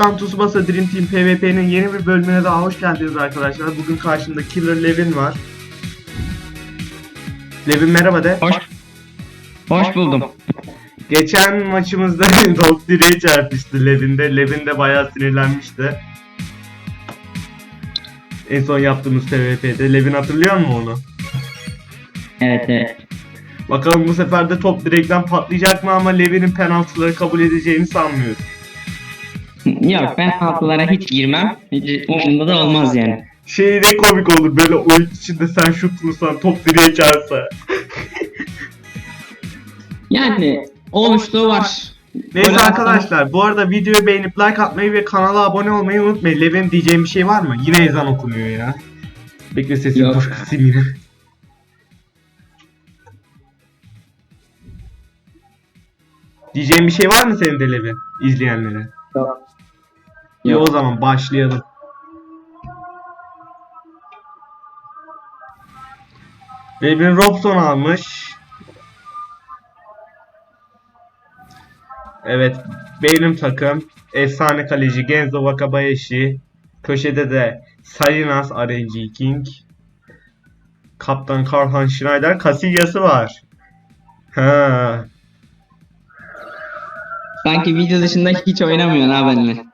Kaptan Tsubasa Dream Team PvP'nin yeni bir bölümüne daha hoş geldiniz arkadaşlar. Bugün karşımda Killer Levin var. Levin merhaba de. Hoş. Hoş buldum. Geçen maçımızda Dog direğe çarpmıştı Levin'de. Levin de bayağı sinirlenmişti. En son yaptığımız PvP'de. Levin hatırlıyor musun onu? Evet evet. Bakalım bu sefer de top direkten patlayacak mı ama Levin'in penaltıları kabul edeceğini sanmıyorum. Yok ben haftalara hiç girmem. Hiç umurumda da olmaz yani. Şey de komik olur böyle oyun içinde sen şut vursan top direğe çarpsa. Yani olmuşluğu var. Neyse Böyle arkadaşlar bu arada videoyu beğenip like atmayı ve kanala abone olmayı unutmayın. Levin diyeceğim bir şey var mı? Yine ezan okunuyor ya. Bekle sesini Yok. dur kısayım yine. Diyeceğim bir şey var mı senin de Levin? izleyenlere? Yok. İyi o zaman başlayalım. Levin Robson almış. Evet, benim takım efsane kaleci Genzo Wakabayashi. Köşede de Salinas RNG King. Kaptan Karlhan Schneider Casillas'ı var. Ha. Sanki video dışında hiç oynamıyorsun ha benimle.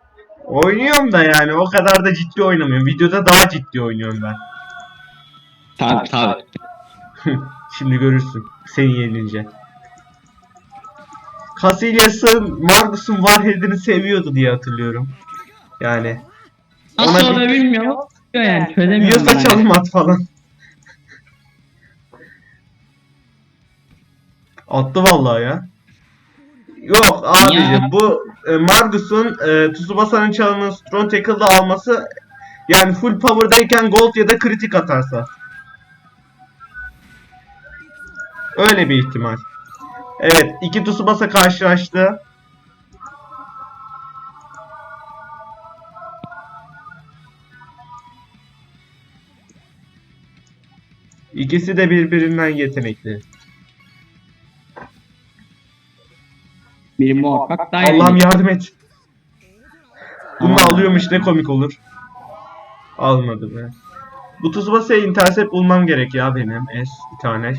Oynuyorum da yani o kadar da ciddi oynamıyorum. Videoda daha ciddi oynuyorum ben. Tabi tabi. Şimdi görürsün seni yenince. Casillas'ın Marcus'un Warhead'ini seviyordu diye hatırlıyorum. Yani. Nasıl Ona bir- bilmiyorum. Yani çözemiyorum. Yiyorsa çalım at falan. Attı vallahi ya. Yok abicim Ya. bu e, Marcus'un e, Tsubasa'nın çalımını Strong Tackle'da alması yani full power'dayken gold ya da kritik atarsa. Öyle bir ihtimal. Evet iki Tsubasa karşılaştı. İkisi de birbirinden yetenekli. Biri muhakkak daha iyi. Allah'ım yardım et. Bunu da Aman. alıyormuş ne komik olur. Almadı be. Bu Tsubasa'ya intercept bulmam gerek ya benim. Es bir tane.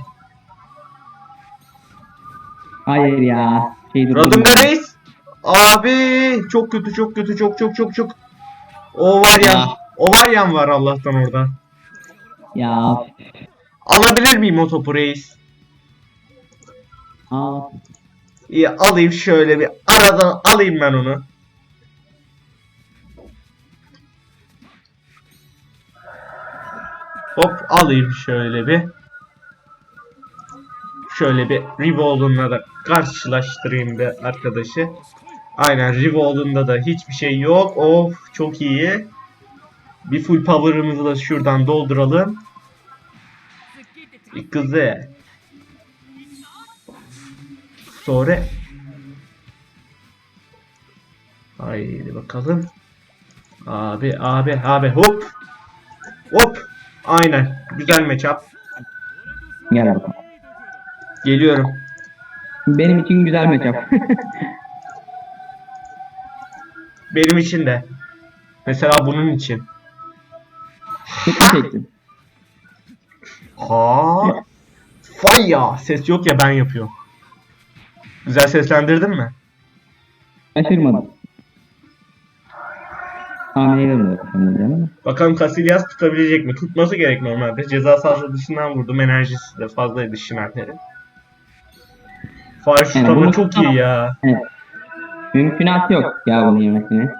Hayır ya. Şey. Radımda reis. Abi çok kötü çok kötü çok çok çok çok. O var ya. Ya. O var yan var Allah'tan orada. Ya. Alabilir miyim o topu reis? Aa. İyi alayım şöyle bir aradan alayım ben onu. Hop alayım şöyle bir. Şöyle bir Revolve'unla da karşılaştırayım bir arkadaşı. Aynen Revolve'unda da hiçbir şey yok. Of çok iyi. Bir full power'ımızı da şuradan dolduralım. Güzel. Sonra Haydi bakalım. Abi abi abi hop. Hop. Aynen. Güzel matchup. Gel bakalım. Geliyorum. Benim için güzel matchup. Benim için de. Mesela bunun için. Çok çektim. Ha. Faya. Ses yok ya ben yapıyorum. Güzel seslendirdin mi? Şaşırmadım. Şimdi canım. Bakalım Casillas tutabilecek mi? Tutması gerek normalde. Ceza sahası dışından vurdum. Enerjisi de fazlaydı Schneider'in. Fire Yani şutamı bunu çok tutamam. iyi ya. Evet. Mümkünat yok ya bunu yemesine.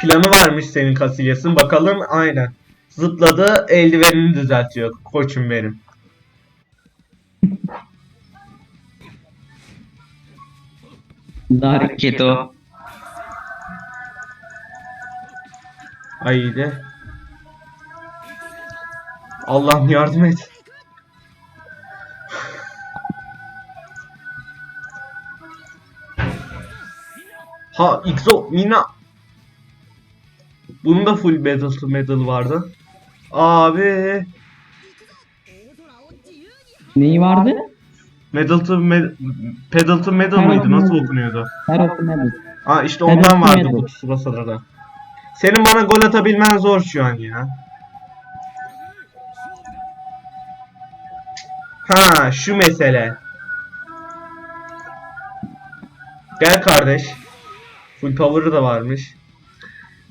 Planı varmış senin Casillas'ın. Bakalım aynen. Zıpladı eldivenini düzeltiyor. Koçum benim. Daha hareket o. Haydi. Allah'ım yardım et. Ha Xo Mina. Bunun da full to medal vardı. Abi. Neyi vardı? Medal to med pedal to medal mıydı? Nasıl okunuyordu? Ne bu? Aa işte ondan Evet, vardı evet. bu Tsubasa'da da. Senin bana gol atabilmen zor şu an ya. Ha şu mesele. Gel kardeş. Full power'ı da varmış.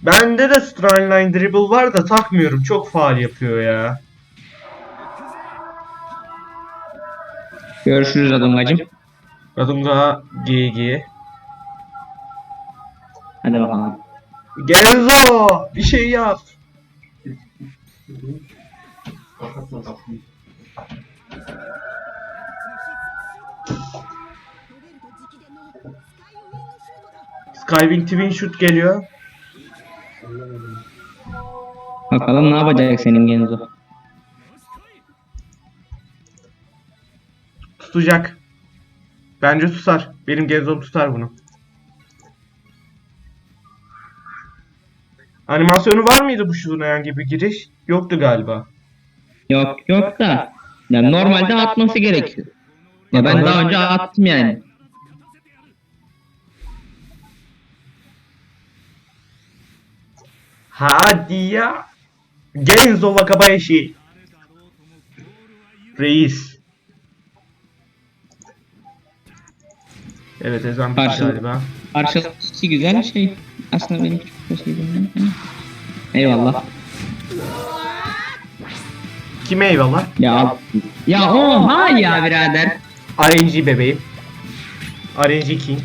Bende de Strandline Dribble var da takmıyorum. Çok faal yapıyor ya. Görüşürüz adamgacım. Radunga GG. Hadi bakalım. Genzo! Bir şey yap. Skywing Twin Shoot geliyor. Bakalım ne yapacak senin Genzo. Tutacak. Bence tutar. Benim Genzo'm tutar bunu. Animasyonu var mıydı bu şunayan gibi giriş? Yoktu galiba. Yok yok da. Ya normalde atması gerekiyor. Ya ben daha önce attım yani. Hadi ya. Genzo Wakabayashi. Reis. Evet ezan bitti Karşılık. galiba. Karşılıklı güzel şey. Aslında benim çok da şey değil. Eyvallah. Kime eyvallah? Ya ya oha ya birader. RNG bebeğim. RNG King.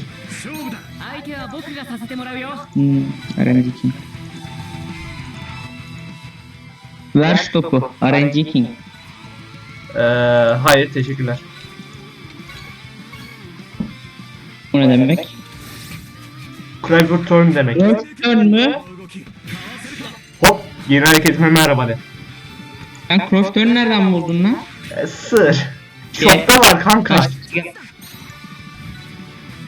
相手は僕がさせてもらうよ Hmm, RNG King. Ver şu topu. RNG King. Ee, hayır teşekkürler. O ne demek? Cryber Turn demek. Crossturn mü? Hop yeni hareketime merhaba de. Sen crossturn nereden buldun lan? Ee, sır. Şokta var kanka.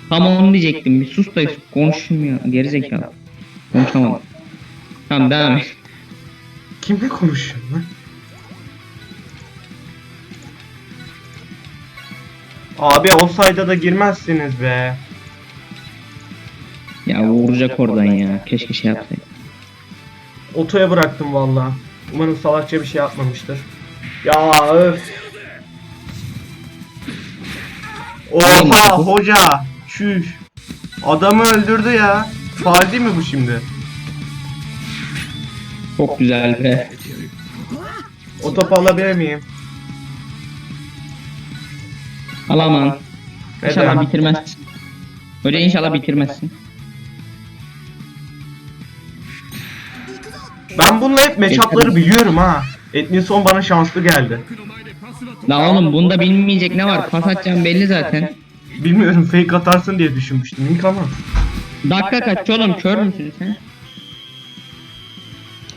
Tam onu diyecektim. Bir sus da konuşmuyor. Geri zekalı. Konuşamadım. Tamam devam et. Kimle konuşuyorsun lan? Abi offside'a da girmezsiniz be. Ya vuracak oradan ya. Keşke şey yapsaydı. Otoya bıraktım valla. Umarım salakça bir şey yapmamıştır. Ya öf. Oha hoca. Çüş. Adamı öldürdü ya. Faal değil mi bu şimdi? Çok güzel be. O topu alabilir miyim? Alamam. İnşallah Neden? bitirmezsin. Hoca inşallah bitirmezsin. Ben bununla hep matchup'ları biliyorum ha. Edmilson bana şanslı geldi. La oğlum bunda bilmeyecek ne var? Pas atacağım belli zaten. Bilmiyorum fake atarsın diye düşünmüştüm ilk ama. Dakika kaç oğlum kör müsün sen?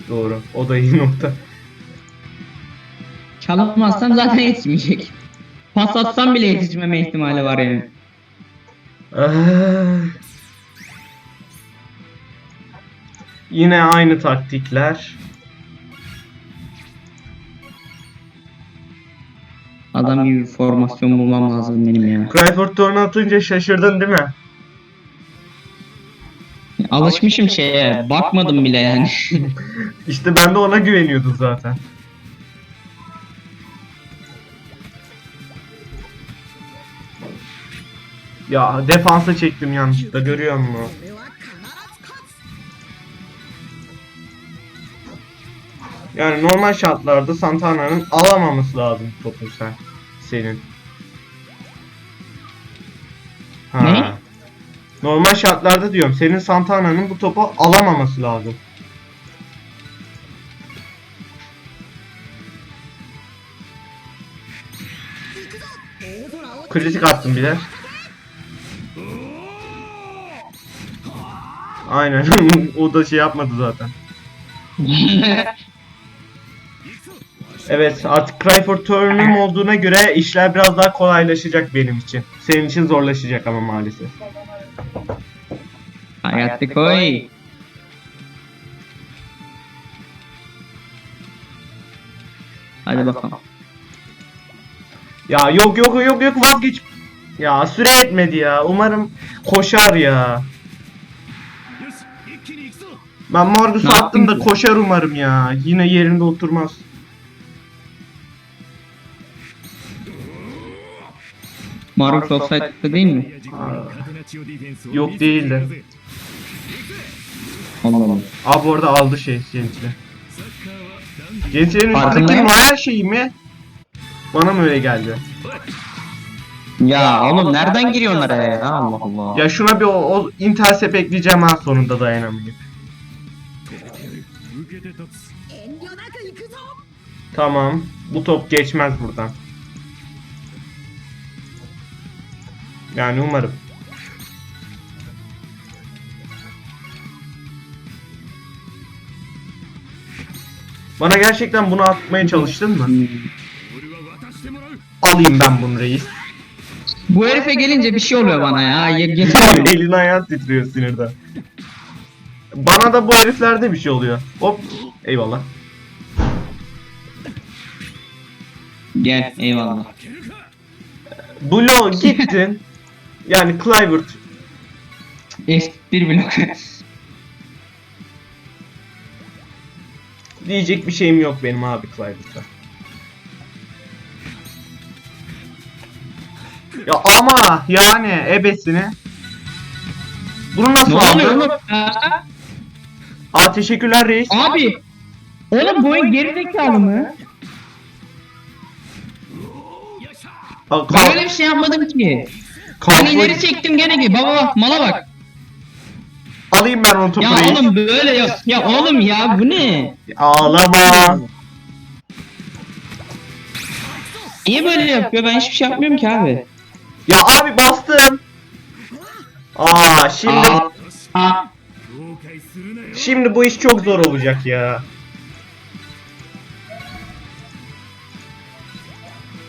Doğru. O da iyi nokta. Çalamazsam zaten yetişmeyecek. Pas atsam bile yetişmeme ihtimali var yani. Ah. Yine aynı taktikler. Adam gibi bir formasyon bulmam lazım benim ya. Cryford turnu atınca şaşırdın değil mi? Alışmışım şeye. Bakmadım bile yani. İşte ben de ona güveniyordum zaten. Ya defansa çektim yanlışlıkla görüyor musun? Yani normal şartlarda Santana'nın alamaması lazım topu sen. Senin. Ha. Ne? Normal şartlarda diyorum senin Santana'nın bu topu alamaması lazım. Kritik attım bile. Aynen o da şey yapmadı zaten. Evet artık Cryford Turn'um olduğuna göre işler biraz daha kolaylaşacak benim için. Senin için zorlaşacak ama maalesef. Hayatta koy. Hadi bakalım. Ya yok yok yok yok vazgeç. Ya süre etmedi ya. Umarım koşar ya. Ben Morgus'u Ne attım da ki? koşar umarım ya. Yine yerinde oturmaz. Maruf offside'da değil mi? Yok değildi. Allah Allah. Abi orada aldı şey Gençler. Gençlerin Farkındayım. üstündeki Maya şeyi mi? Bana mı öyle geldi? Ya oğlum nereden giriyorsun oraya ya? Allah Allah. Ya şuna bir o, o intersep ekleyeceğim ha sonunda dayanamayıp. Tamam. Bu top geçmez buradan. Yani umarım. Bana gerçekten bunu atmaya çalıştın mı? Alayım ben bunu reis. Bu herife gelince bir şey oluyor bana ya. Elin ayağın titriyor sinirden. Bana da bu heriflerde bir şey oluyor. Hop. Eyvallah. Gel eyvallah. Blo gittin. yani Clivert. Espri blok. Diyecek bir şeyim yok benim abi Clivert'a. Ya ama yani ebesini. Bunu nasıl ne oluyor aldın? Aa teşekkürler reis. Abi. Oğlum bu oyun gerizekalı mı? Aa, Ben öyle bir şey yapmadım ki. Ben ileri çektim gene ki. Baba bak mala bak. Alayım ben onu topu Ya reis. oğlum böyle yok. Ya oğlum ya bu ne? Ağlama. Niye böyle yapıyor? Ben hiçbir şey yapmıyorum ki abi. Ya abi bastım. Aa şimdi Aa, aa. Şimdi bu iş çok zor olacak ya.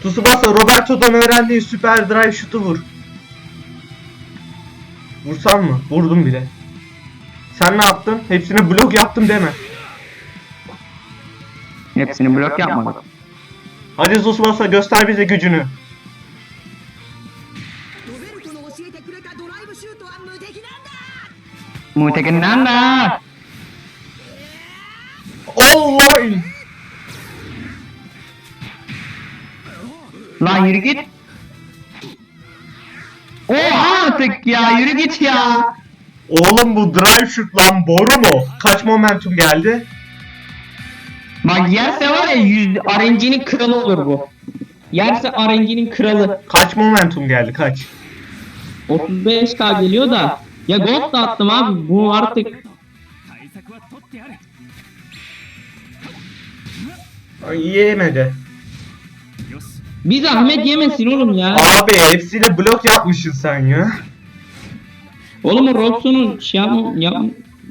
Tsubasa Roberto'dan öğrendiği süper drive şutu vur. Vursam mı? Vurdum bile. Sen ne yaptın? Hepsine blok yaptım deme. Hepsini blok yapmadım. Hadi Tsubasa göster bize gücünü. Muhtekinden de. Allah! Lan yürü git. Oha artık ya yürü git ya. Oğlum bu drive shoot lan boru mu? Kaç momentum geldi? Bak yerse var ya yüz RNG'nin kralı olur bu. Yerse RNG'nin kralı. Kaç momentum geldi kaç? 35k geliyor da. Ya gold da attım abi. Bu artık... Ay, yemedi. Bir zahmet yemesin oğlum ya. Abi hepsiyle blok yapmışsın sen ya. Oğlum o Robson'un şey yapma, yapma.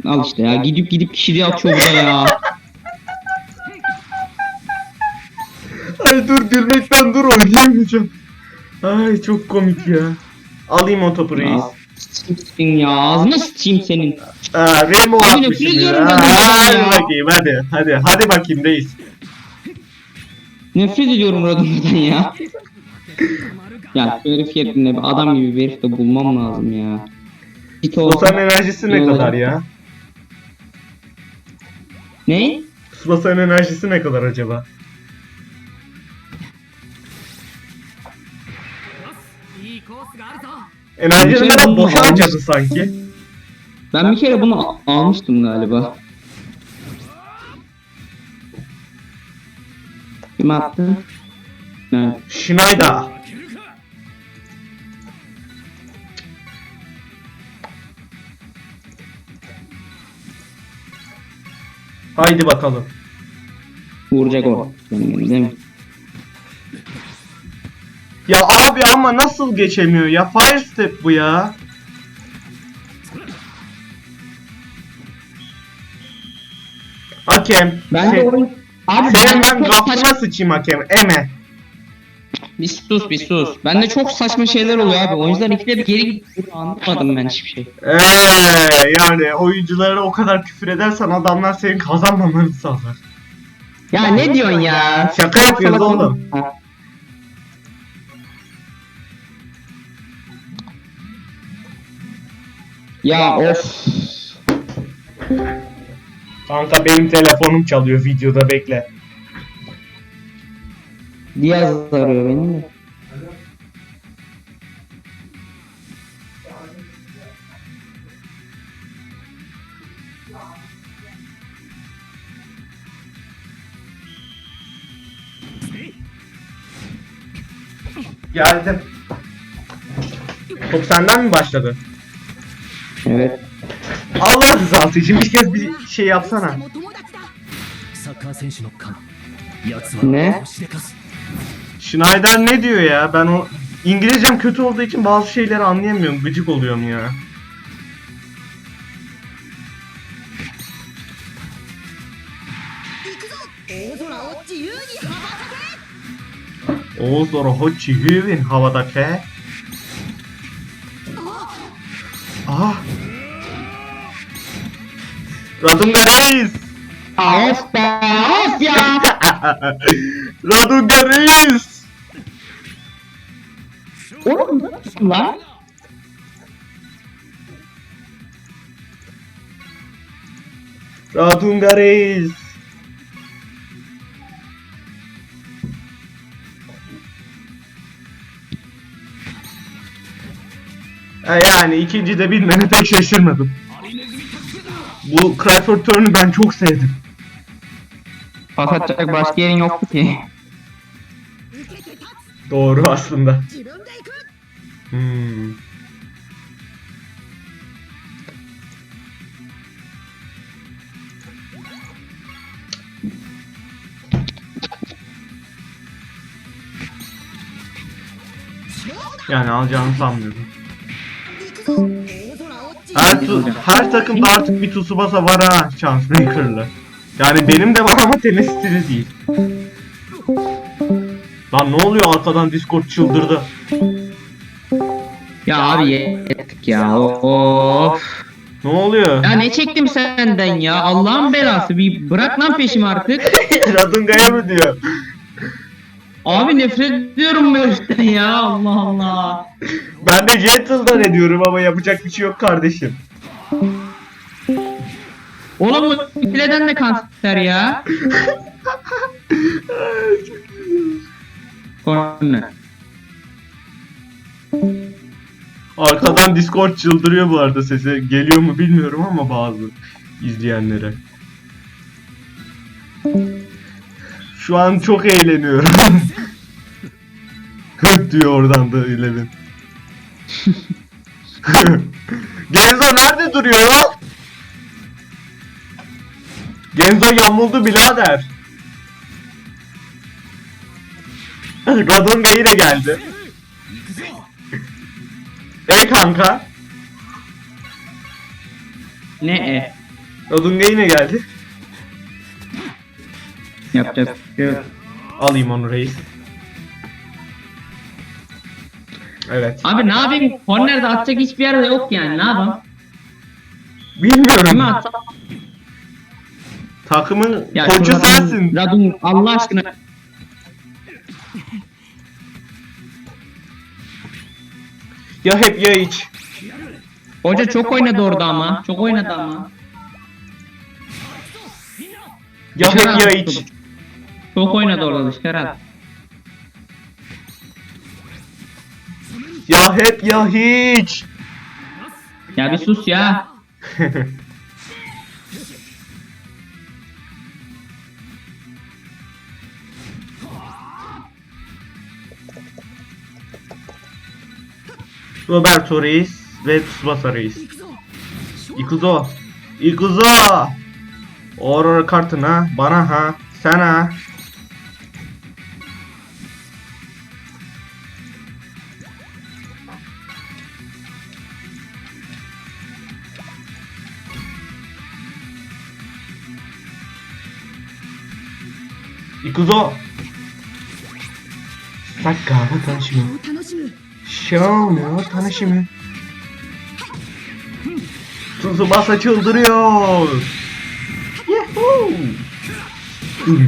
Al işte ya gidip gidip kişiliği atıyor burada ya. Ay dur gülmekten dur oynayamayacağım. Ay çok komik ya. Alayım o topu reis. Al. Sıçtın ya ağzına sıçayım senin. Aa, Rainbow Abi nefret ya. ediyorum ben Aa, bundan Hadi ya. bakayım hadi hadi hadi bakayım reis. Nefret ediyorum Rodon'dan ya. Ya şu herif yerine bir adam gibi bir herif de bulmam lazım ya. Git olsun. Subasan enerjisi ne kadar ya? Ne? Subasan enerjisi ne kadar acaba? Enerjini de bunu boşa harcadın sanki. Ben bir kere bunu almıştım galiba. Kim attı? Evet. Schneider. Haydi bakalım. Vuracak o. Değil mi? Ya abi ama nasıl geçemiyor ya? Fire step bu ya. Hakem. Ben de se- oyun... Abi senin ben gafına sıçayım hakem. Eme. Bir sus bir sus. Bende çok saçma şeyler oluyor abi. O yüzden ikide bir geri gidiyor. Anlamadım ben hiçbir şey. Eee yani oyunculara o kadar küfür edersen adamlar senin kazanmamanı sağlar. Ya ne diyorsun ya? Şaka yapıyoruz oğlum. Ya of. Kanka benim telefonum çalıyor videoda bekle. Diaz arıyor beni de. Geldim. Top senden mi başladı? Evet. Allah rızası için bir kez bir şey yapsana. Ne? Schneider ne diyor ya? Ben o İngilizcem kötü olduğu için bazı şeyleri anlayamıyorum. Gıcık oluyorum ya. Oğuz Dora Hochi Hüvin havada fe. Ah. Radunga Reis. Ya. Radunga Reis. Oğlum ne yapıyorsun lan? Radunga Reis. Yani ikinci de bilmene pek şaşırmadım. Bu Crawford Turn'u ben çok sevdim. Pas atacak başka yerin yoktu ki. Doğru aslında. Hmm. Yani alacağını sanmıyorum. Her, tu- her takım artık bir Tsubasa var ha Chance Breaker'lı. Yani benim de var ama temsilcili değil. Lan ne oluyor arkadan Discord çıldırdı. Ya abi yettik ya. Of. Ne oluyor? Ya ne çektim senden ya? Allah'ın belası. Bir bırak lan peşimi artık. Radunga'ya mı diyor? Abi nefret ediyorum bu heriften ya. Allah Allah. Ben de Gentle'dan ediyorum ama yapacak bir şey yok kardeşim. Oğlum bu fileden de kanser ya. Korne. Arkadan Discord çıldırıyor bu arada sesi. Geliyor mu bilmiyorum ama bazı izleyenlere. Şu an çok eğleniyorum. Hık diyor oradan da Eleven. Genzo nerede duruyor? Genzo yamuldu birader. Radonga yine geldi. E kanka. Ne e? Radonga yine geldi. Yapacak bir şey yok. Alayım onu reis. Evet. Abi ne yapayım? Kornerde atacak hiçbir yerde yok yani. Ne yapayım? Kime Bilmiyorum. atsam? Takımın Ya koçu şu Radun- sensin. Radun Allah aşkına. Ya hep ya hiç. Hoca çok oynadı orada ama. Çok oynadı ama. Ya hep ya hiç. Çok oynadı orada dışkar at. Ya hep ya hiç. Ya bir sus ya. Roberto Reis ve Tsubasa Reis. Ikuzo. Ikuzo. Aurora kartına bana ha sana Ikuzo. Sakkara 楽しむ。楽しむ Show no tanışımı. Tsubasa çıldırıyor. Yahoo! Hmm.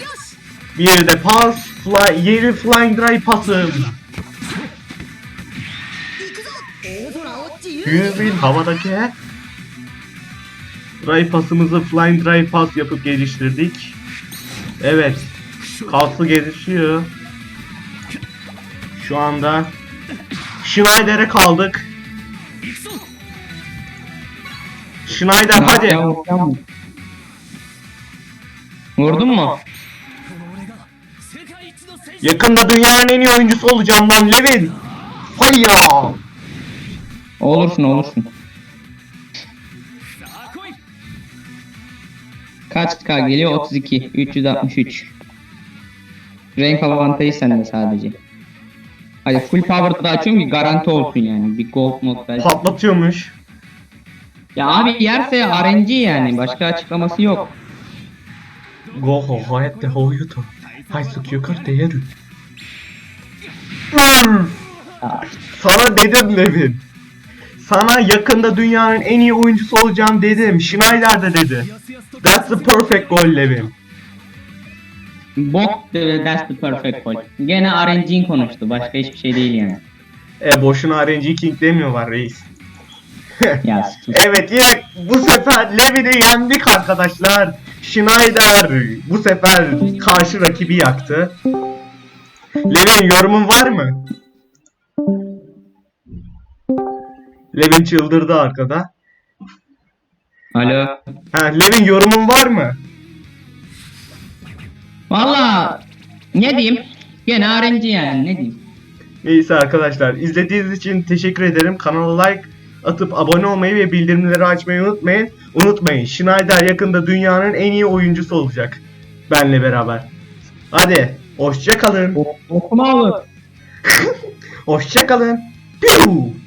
よし Bir de pas, fly, yeri flying dry pasım. 行くぞ大空を自由に Hüvin havadaki. Drive pasımızı Flying Drive Pass yapıp geliştirdik. Evet. Kaslı gelişiyor. Şu anda Schneider'e kaldık. Schneider hadi. Vurdun mu? Yakında dünyanın en iyi oyuncusu olacağım lan Levin. Hayya. Olursun olursun. Kaç K geliyor? 32. 363. Renk avantajı sende sadece. Hadi full power'da açıyorum ki garanti olsun yani. Bir gold mod belki. Patlatıyormuş. Ya abi yerse RNG yani. Başka açıklaması yok. Go ho hayette hoyuto. Hay sukyukar değeri. Sana dedim Levin. Sana yakında dünyanın en iyi oyuncusu olacağım dedim. Schneider de dedi. That's the perfect goal Levim. Bok the- that's the perfect goal. Gene RNG'in konuştu. Başka hiçbir şey değil yani. E boşuna RNG King demiyorlar reis. Ya. Evet yine bu sefer Levin'i yendik arkadaşlar. Schneider bu sefer karşı rakibi yaktı. Levin yorumun var mı? Levin çıldırdı arkada. Alo. Ha, Levin yorumun var mı? Valla ne diyeyim? Gene RNG yani ne diyeyim? Neyse arkadaşlar izlediğiniz için teşekkür ederim. Kanala like atıp abone olmayı ve bildirimleri açmayı unutmayın. Unutmayın Schneider yakında dünyanın en iyi oyuncusu olacak. Benle beraber. Hadi hoşça kalın. Okuma olur. Hoşça kalın. Piu!